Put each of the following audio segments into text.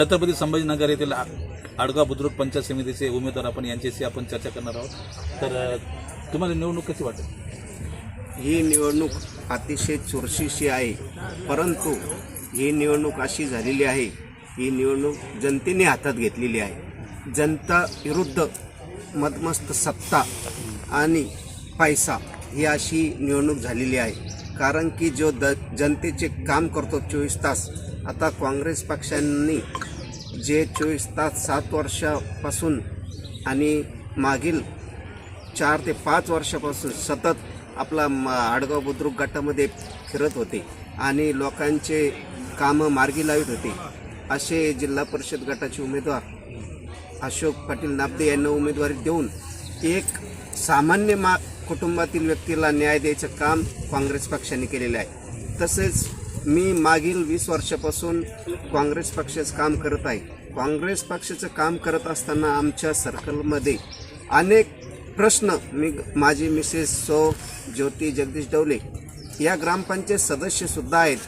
छत्रपती संभाजीनगर येथील आडगाव बुद्रुक पंचायत समितीचे उमेदवार आपण यांच्याशी आपण चर्चा करणार आहोत. तर तुम्हाला निवडणूक कशी वाटेल ही निवडणूक अतिशय चुरशीशी आहे परंतु ही निवडणूक अशी झालेली आहे ही निवडणूक जनतेने हातात घेतलेली आहे. जनता विरुद्ध मदमस्त सत्ता आणि पैसा ही अशी निवडणूक झालेली आहे. कारण की जो द जनतेचे काम करतो चोवीस तास आता काँग्रेस पक्षांनी जे चोवीस तास सात वर्षापासून आणि मागील चार ते पाच वर्षापासून सतत आपला आडगाव बुद्रुक गटामध्ये फिरत होते आणि लोकांचे कामं मार्गी लावित होते. असे जिल्हा परिषद गटाचे उमेदवार अशोक पाटील नाबदे यांना उमेदवारी देऊन एक सामान्य मा कुटुंबातील व्यक्तीला न्याय द्यायचं काम काँग्रेस पक्षाने केलेलं आहे. तसेच मी मागील वीस वर्षापासून काँग्रेस पक्षाचं काम करत आहे. काँग्रेस पक्षाचं काम करत असताना आमच्या सर्कलमध्ये अनेक प्रश्न मी माझी मिसेस सो ज्योती जगदीश डवले या ग्रामपंचायत सदस्यसुद्धा आहेत.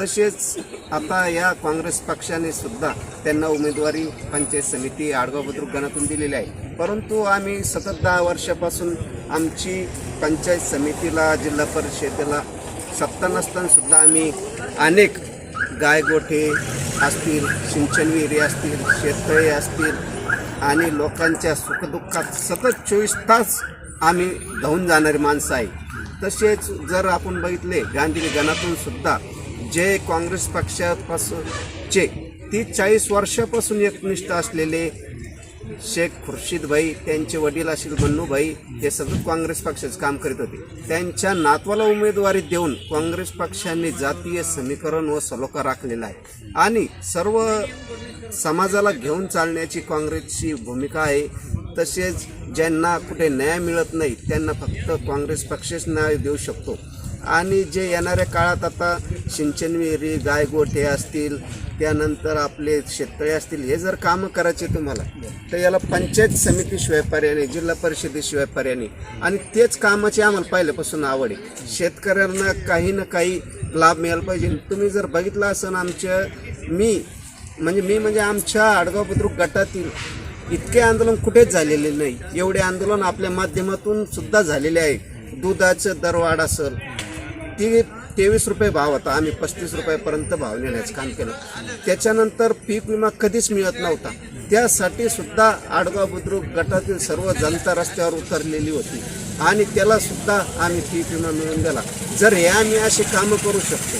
तसेच आता या काँग्रेस पक्षाने सुद्धा त्यांना उमेदवारी पंचायत समिती आडगाव बुद्रुक गणातून दिलेली आहे. परंतु आम्ही सतत दहा वर्षापासून आमची पंचायत समितीला जिल्हा परिषदेला सत्ता नसतानासुद्धा आम्ही अनेक गायगोठे असतील सिंचन विहिरी असतील शेततळे असतील आणि लोकांच्या सुखदुःखात सतत चोवीस तास आम्ही धावून जाणारी माणसं आहे. तसेच जर आपण बघितले गांधी गणातून सुद्धा जे काँग्रेस पक्षापासूनचे ती चाळीस वर्षापासून एकनिष्ठ असलेले शेख खुर्शीदभाई त्यांचे वडील असतील मन्नूभाई हे सतत काँग्रेस पक्षाचं काम करीत होते. त्यांच्या नातवाला उमेदवारी देऊन काँग्रेस पक्षाने जातीय समीकरण व सलोखा राखलेला आहे. आणि सर्व समाजाला घेऊन चालण्याची काँग्रेसची भूमिका आहे. तसेच ज्यांना कुठे न्याय मिळत नाही त्यांना फक्त काँग्रेस पक्षच न्याय देऊ शकतो. आणि जे येणाऱ्या काळात आता सिंचन विहिरी गायगोठे असतील त्यानंतर आपले शेततळे असतील हे जर कामं करायचे तुम्हाला तर याला पंचायत समितीशिवाय पर्याय जिल्हा परिषदेशिवाय पर्याय नाही आणि तेच कामाची आम्हाला पहिल्यापासून आवड आहे. शेतकऱ्यांना काही ना काही लाभ मिळाला पाहिजे. तुम्ही जर बघितलं असं आमच्या मी म्हणजे मी म्हणजे आमच्या आडगाव बुद्रुक गटातील इतके आंदोलन कुठेच झालेले नाही. एवढे आंदोलन आपल्या माध्यमातून सुद्धा झालेले आहे. दुधाचं दरवाढ असेल ती तेवीस रुपये भाव होता. आम्ही पस्तीस रुपयापर्यंत भाव नेण्याचं काम केलं. त्याच्यानंतर पीक विमा कधीच मिळत नव्हता. त्यासाठी सुद्धा आडगाव बुद्रुक गटातील सर्व जनता रस्त्यावर उतरलेली होती. आणि त्याला सुद्धा आम्ही पीक विमा मिळून दिला. जर हे आम्ही अशी कामं करू शकतो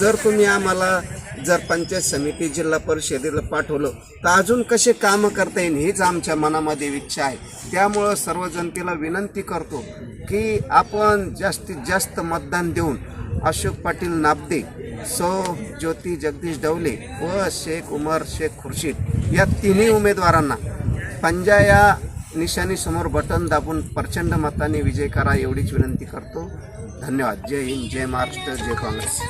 जर तुम्ही आम्हाला जर पंचायत समिती जिल्हा परिषदेला पाठवलं तर अजून कसे कामं करता येईल हीच आमच्या मनामध्ये इच्छा आहे. त्यामुळं सर्व जनतेला विनंती करतो की आपण जास्तीत जास्त मतदान देऊन अशोक पाटील नाबदे सौ ज्योती जगदीश डवले व शेख उमर शेख खुर्शीद या तिन्ही उमेदवारांना पंजा या निशाणीसमोर बटन दाबून प्रचंड मताने विजय करा एवढीच विनंती करतो. धन्यवाद. जय हिंद जय महाराष्ट्र जय काँग्रेस.